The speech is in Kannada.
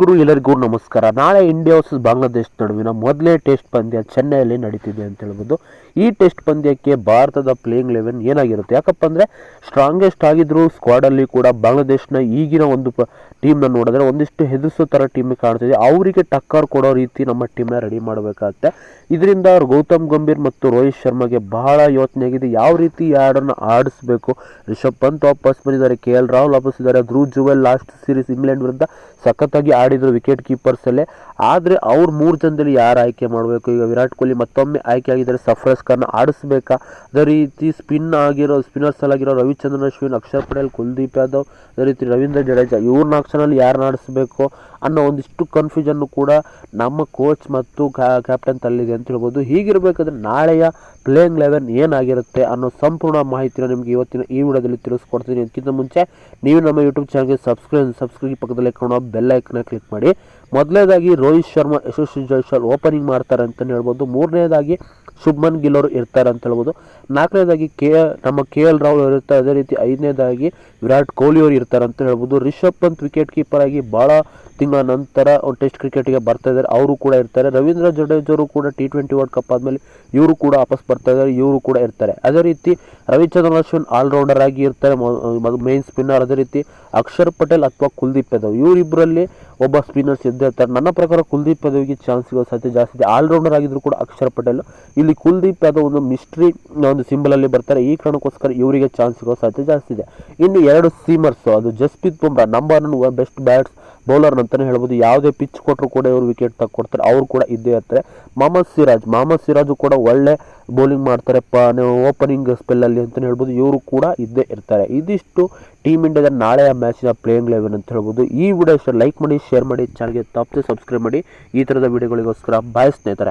ಗುರು ಎಲ್ಲರಿಗೂ ನಮಸ್ಕಾರ. ನಾಳೆ ಇಂಡಿಯಾ ವರ್ಸಸ್ ಬಾಂಗ್ಲಾದೇಶ ನಡುವಿನ ಮೊದಲೇ ಟೆಸ್ಟ್ ಪಂದ್ಯ ಚೆನ್ನೈಯಲ್ಲಿ ನಡೀತಿದೆ ಅಂತ ಹೇಳ್ಬೋದು. ಈ ಟೆಸ್ಟ್ ಪಂದ್ಯಕ್ಕೆ ಭಾರತದ ಪ್ಲೇಯಿಂಗ್ ಲೆವೆನ್ ಏನಾಗಿರುತ್ತೆ? ಯಾಕಪ್ಪ ಅಂದರೆ ಸ್ಟ್ರಾಂಗೆಸ್ಟ್ ಆಗಿದ್ರು ಸ್ಕ್ವಾಡಲ್ಲಿ ಕೂಡ ಬಾಂಗ್ಲಾದೇಶನ ಈಗಿನ ಒಂದು ಪ ಟೀಮ್ನ ನೋಡಿದ್ರೆ ಒಂದಿಷ್ಟು ಹೆದರಿಸೋ ಥರ ಟೀಮ್ ಕಾಣ್ತಿದೆ. ಅವರಿಗೆ ಟಕ್ಕರ್ ಕೊಡೋ ರೀತಿ ನಮ್ಮ ಟೀಮ್ನ ರೆಡಿ ಮಾಡಬೇಕಾಗುತ್ತೆ. ಇದರಿಂದ ಗೌತಮ್ ಗಂಭೀರ್ ಮತ್ತು ರೋಹಿತ್ ಶರ್ಮಾಗೆ ಬಹಳ ಯೋಚನೆ ಆಗಿದೆ. ಯಾವ ರೀತಿ ಯಾರನ್ನು ಆಡಿಸ್ಬೇಕು? ರಿಷಬ್ ಪಂತ್ ವಾಪಸ್ ಬಂದಿದ್ದಾರೆ. ಕೆ ಎಲ್ ರಾಹುಲ್ ವಾಪಸ್ ಇದ್ದಾರೆ Dhruv Jurel last series England ವಿರುದ್ಧ ಸಖತ್ತಾಗಿ ಆಡಿದ್ರು ವಿಕೆಟ್ ಕೀಪರ್ಸಲ್ಲೇ ಆದರೆ ಅವ್ರ ಮೂರು ಜನದಲ್ಲಿ ಯಾರು ಆಯ್ಕೆ ಮಾಡಬೇಕು? ಈಗ ವಿರಾಟ್ ಕೊಹ್ಲಿ ಮತ್ತೊಮ್ಮೆ ಆಯ್ಕೆ ಆಗಿದ್ದಾರೆ ಸಫ್ರಸ್ ಆಡಿಸ್ಬೇಕಾ? ಅದೇ ರೀತಿ ಸ್ಪಿನ್ ಆಗಿರೋ ಸ್ಪಿನ್ನರ್ಸ್ ಆಗಿರೋ ರವಿಚಂದ್ರನ್, ಅಶ್ವಿನ್, ಅಕ್ಷರ್ ಪಟೇಲ್, ಕುಲ್ದೀಪ್ ಯಾದವ್, ಅದೇ ರೀತಿ ರವೀಂದ್ರ ಜಡೇಜಾ ಇವ್ರ ನಾಲ್ಕು ಯಾರನ್ನ ಆಡಿಸ್ಬೇಕು ಅನ್ನೋ ಒಂದಿಷ್ಟು ಕನ್ಫ್ಯೂಷನ್ನು ಕೂಡ ನಮ್ಮ ಕೋಚ್ ಮತ್ತು ಕ್ಯಾಪ್ಟನ್ ತಲ್ಲಿದೆ ಅಂತ ಹೇಳ್ಬೋದು. ಹೀಗಿರಬೇಕಾದ್ರೆ ನಾಳೆಯ ಪ್ಲೇಯಿಂಗ್ ಲೆವೆನ್ ಏನಾಗಿರುತ್ತೆ ಅನ್ನೋ ಸಂಪೂರ್ಣ ಮಾಹಿತಿನ ನಿಮಗೆ ಇವತ್ತಿನ ಈ ವಿಡಿಯೋದಲ್ಲಿ ತಿಳಿಸ್ಕೊಡ್ತೀನಿ. ಅದಕ್ಕಿಂತ ಮುಂಚೆ ನೀವು ನಮ್ಮ ಯೂಟ್ಯೂಬ್ ಚಾನಲ್ಗೆ ಸಬ್ಸ್ಕ್ರೈಬ್ ಸಬ್ಸ್ಕ್ರೈಬ್ ಪಕ್ಕದಲ್ಲಿ ಕಾಣೋ ಬೆಲ್ ಕ್ಲಿಕ್ ಮಾಡಿ ಮೊದಲನೇದಾಗಿ ರೋಹಿತ್ ಶರ್ಮಾ ಯಶಸ್ವಿ ಜೈಸ್ವಾಲ್ ಓಪನಿಂಗ್ ಮಾಡ್ತಾರೆ ಅಂತಲೇ ಹೇಳ್ಬೋದು. ಮೂರನೇದಾಗಿ ಶುಭ್ಮನ್ ಗಿಲ್ ಅವರು ಇರ್ತಾರೆ ಅಂತ ಹೇಳ್ಬೋದು. ನಾಲ್ಕನೇದಾಗಿ ಕೆ ನಮ್ಮ ಕೆ ಎಲ್ ರಾಹುಲ್ ಅವರು ಇರ್ತಾರೆ. ಅದೇ ರೀತಿ ಐದನೇದಾಗಿ ವಿರಾಟ್ ಕೊಹ್ಲಿ ಅವರು ಇರ್ತಾರೆ ಅಂತ ಹೇಳ್ಬೋದು. ರಿಷಬ್ ಪಂತ್ ವಿಕೆಟ್ ಕೀಪರ್ ಆಗಿ ಭಾಳ ತಿಂಗಳ ನಂತರ ಅವ್ರು ಟೆಸ್ಟ್ ಕ್ರಿಕೆಟ್ಗೆ ಬರ್ತಾ ಇದ್ದಾರೆ. ಅವರು ಕೂಡ ಇರ್ತಾರೆ. ರವೀಂದ್ರ ಜಡೇಜರು ಕೂಡ ಟಿ ಟ್ವೆಂಟಿ ವರ್ಲ್ಡ್ ಕಪ್ ಆದಮೇಲೆ ಇವರು ಕೂಡ ವಾಪಸ್ ಬರ್ತಾ ಇದ್ದಾರೆ. ಇವರು ಕೂಡ ಇರ್ತಾರೆ. ಅದೇ ರೀತಿ ರವಿಚಂದ್ರನ್ ಅಶ್ವಿನ್ ಆಲ್ರೌಂಡರ್ ಆಗಿ ಇರ್ತಾರೆ. ಮೇನ್ ಸ್ಪಿನ್ನರ್ ಅದೇ ರೀತಿ ಅಕ್ಷರ್ ಪಟೇಲ್ ಅಥವಾ ಕುಲ್ದೀಪ್ ಯಾದವ್. ಇವರಿಬ್ಬರಲ್ಲಿ ಒಬ್ಬ ಸ್ಪಿನ್ನರ್ಸ್ ಇರ್ತಾರೆ ನನ್ನ ಪ್ರಕಾರ ಕುಲ್ದೀಪ್ ಯಾದವ್ಗೆ ಚಾನ್ಸ್ ಸಿಗೋ ಸಾಧ್ಯತೆ ಜಾಸ್ತಿ ಇದೆ. ಆಲ್ರೌಂಡರ್ ಆಗಿದ್ರು ಕೂಡ ಅಕ್ಷರ್ ಪಟೇಲ್. ಇಲ್ಲಿ ಕುಲ್ದೀಪ್ ಯಾದವ್ ಒಂದು ಮಿಸ್ಟ್ರಿ ಒಂದು ಸಿಂಬಲ್ ಅಲ್ಲಿ ಬರ್ತಾರೆ. ಈ ಕಾರಣಕ್ಕೋಸ್ಕರ ಇವರಿಗೆ ಚಾನ್ಸ್ ಸಿಗೋ ಸಾಧ್ಯತೆ ಜಾಸ್ತಿ ಇದೆ. ಇನ್ನು ಎರಡು ಸೀಮರ್ಸ್ ಅದು Jasprit Bumrah number one best bats bowler ಅಂತಾನೆ ಹೇಳ್ಬೋದು, ಯಾವುದೇ ಪಿಚ್ ಕೊಟ್ಟರು ಕೂಡ ಇವರು ವಿಕೆಟ್ ತಗೊಡ್ತಾರೆ ಅವರು ಕೂಡ ಇದ್ದೇ ಇರ್ತಾರೆ. ಮೊಹಮ್ಮದ್ ಸಿರಾಜ್ ಮೊಹಮ್ಮದ್ ಸಿರಾಜು ಕೂಡ ಒಳ್ಳೆ ಬೌಲಿಂಗ್ ಮಾಡ್ತಾರೆ. ಪ ಓಪನಿಂಗ್ ಸ್ಪೆಲ್ಲಲ್ಲಿ ಅಂತಲೇ ಹೇಳ್ಬೋದು, ಇವರು ಕೂಡ ಇದ್ದೇ ಇರ್ತಾರೆ. ಇದಿಷ್ಟು ಟೀಮ್ ಇಂಡಿಯಾದ ನಾಳೆಯ ಮ್ಯಾಚಿನ ಪ್ಲೇಯಿಂಗ್ ಲೆವೆನ್ ಅಂತ ಹೇಳ್ಬೋದು. ಈ ವಿಡಿಯೋ ಇಷ್ಟ ಲೈಕ್ ಮಾಡಿ ಶೇರ್ ಮಾಡಿ ಚಾನಲ್ಗೆ ತಪ್ಪದೆ ಸಬ್ಸ್ಕ್ರೈಬ್ ಮಾಡಿ. ಈ ಥರದ ವಿಡಿಯೋಗಳಿಗೋಸ್ಕರ ಬಾಯ್ ಸ್ನೇಹಿತರೆ.